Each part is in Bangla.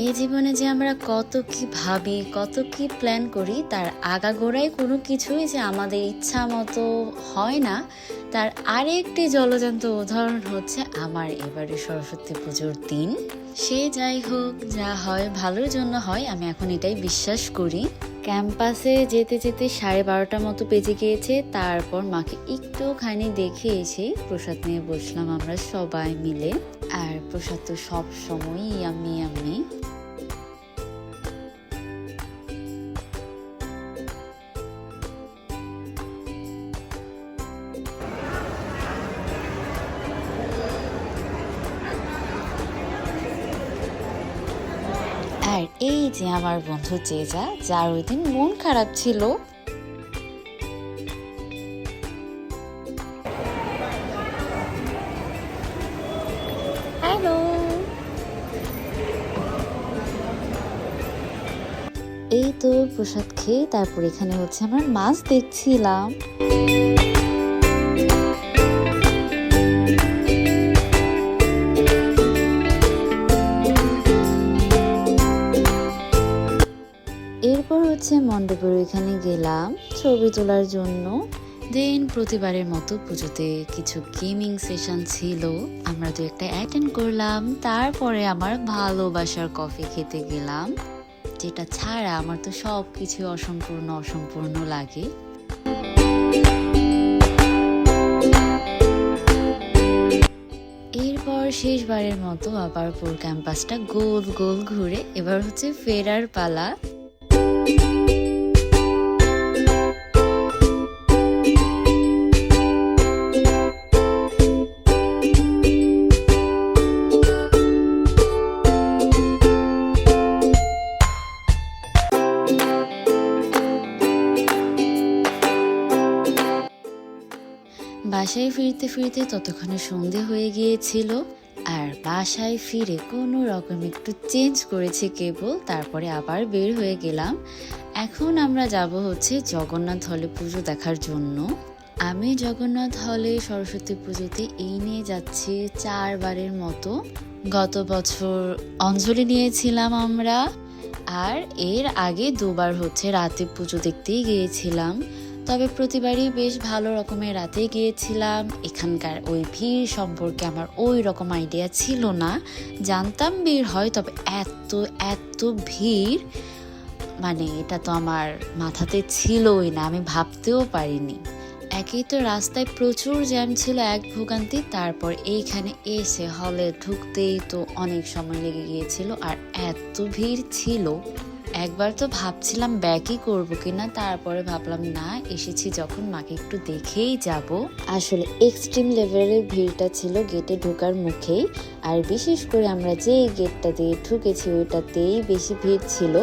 এই জীবনে যে আমরা কত কি ভাবি, কত কি প্ল্যান করি, তার আগাগোড়ায় কোনো কিছুই যে আমাদের ইচ্ছা মতো হয় না। তার আরেকটি জলজান্ত উদাহরণ হচ্ছে আমার এবারে সরস্বতী পুজোর দিন। সে যাই হোক, যা হয়, ভালোর জন্য হয়, আমি এখন এটাই বিশ্বাস করি। ক্যাম্পাসে যেতে যেতে সাড়ে বারোটা মতো বেজে গিয়েছে, তারপর মাকে একটুখানি দেখে এসে প্রসাদ নিয়ে বসলাম আমরা সবাই মিলে। আর প্রসাদ তো সব সময়ই আমি এই যে আমার বন্ধু চেজা যার ওই দিন মন খারাপ ছিল। হ্যালো এই তো প্রসাদ খেয়ে তারপর এখানে হচ্ছে আমার মাছ দেখছিলাম। মণ্ডপের এখানে গেলাম ছবি তোলার জন্য। দেন প্রতিবারের মতো পুজোতে কিছু গেমিং সেশন ছিল। আমরা তো একটা অ্যাটেন্ড করলাম, তারপরে আমার ভালোবাসার কফি খেতে গেলাম, যেটা ছাড়া আমার তো সব কিছু অসম্পূর্ণ অসম্পূর্ণ লাগে। এরপর শেষবারের মতো আবার পুরো ক্যাম্পাসটা গোল গোল ঘুরে এবার হচ্ছে ফেরার পালা। বাসায় ফিরতে ফিরতে ততক্ষণে সন্ধে হয়ে গিয়েছিল, আর বাসায় ফিরে কোনো রকম একটু চেঞ্জ করেছে কেবল, তারপরে আবার বের হয়ে গেলাম। এখন আমরা যাব হচ্ছে জগন্নাথ হলে পুজো দেখার জন্য। আমি জগন্নাথ হলে সরস্বতী পুজোতে এই নিয়ে যাচ্ছি চারবারের মতো। গত বছর অঞ্জলি নিয়েছিলাম আমরা, আর এর আগে দুবার হচ্ছে রাতে পুজো দেখতেই গিয়েছিলাম। তবে প্রতিবারই বেশ ভালো রকমের রাতে গিয়েছিলাম। এখানকার ওই ভিড় সম্পর্কে আমার ওই রকম আইডিয়া ছিল না। জানতাম ভিড় হয়, তবে এত এত ভিড় মানে এটা তো আমার মাথাতে ছিলই না, আমি ভাবতেও পারিনি। একেই তো রাস্তায় প্রচুর জ্যাম ছিল এক ভোগান্তি, তারপর এইখানে এসে হলে ঢুকতেই তো অনেক সময় লেগে গিয়েছিল, আর এত ভিড় ছিল। একবার তো ভাবছিলাম ব্যাকই করব কিনা, তারপরে ভাবলাম, না, এসেছি যখন, মাকে একটু দেখেই যাব। আসলে এক্সট্রিম লেভেলের ভিড়টা ছিল গেটে ঢোকার মুখেই, আর বিশেষ করে আমরা যেই গেটটা দিয়ে ঢুকেছি, ওইটাতেই বেশি ভিড় ছিল।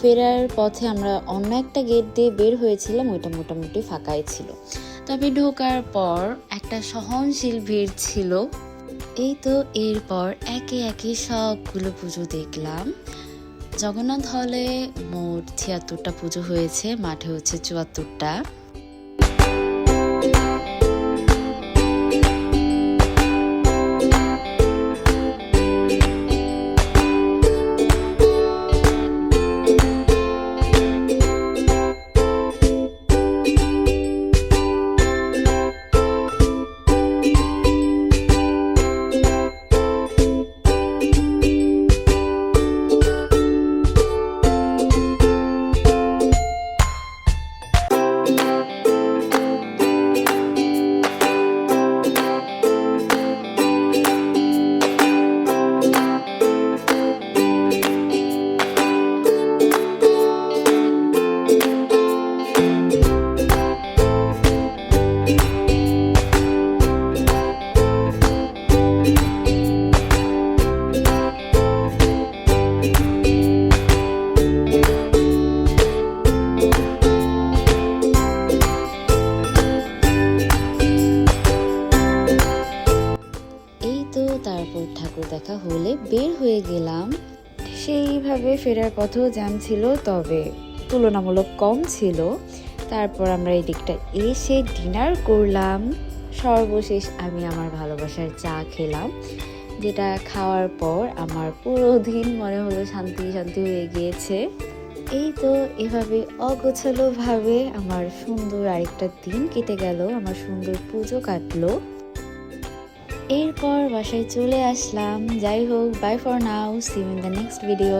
ফেরার পথে আমরা অন্য একটা গেট দিয়ে বের হয়েছিলাম, ওইটা মোটামুটি ফাঁকাই ছিল। তবে ঢোকার পর একটা সহনশীল ভিড় ছিল। এই তো এরপর একে একে সবগুলো পুজো দেখলাম। জগন্নাথ হলে মোট ছিয়াত্তরটা পুজো হয়েছে মাঠে হচ্ছে চুয়াত্তরটা। দেখা হলে বের হয়ে গেলাম। সেইভাবে ফেরার পথেও জ্যাম ছিল, তবে তুলনামূলক কম ছিল। তারপর আমরা এই দিকটা এসে ডিনার করলাম। সর্বশেষ আমি আমার ভালোবাসার চা খেলাম, যেটা খাওয়ার পর আমার পুরো দিন মনে হলো শান্তি শান্তি হয়ে গিয়েছে। এই তো এভাবে অগোছালো ভাবে আমার সুন্দর আরেকটা দিন কেটে গেল, আমার সুন্দর পুজো কাটলো। এরপর বাসায় চলে আসলাম। যাই হোক bye for now see in the next video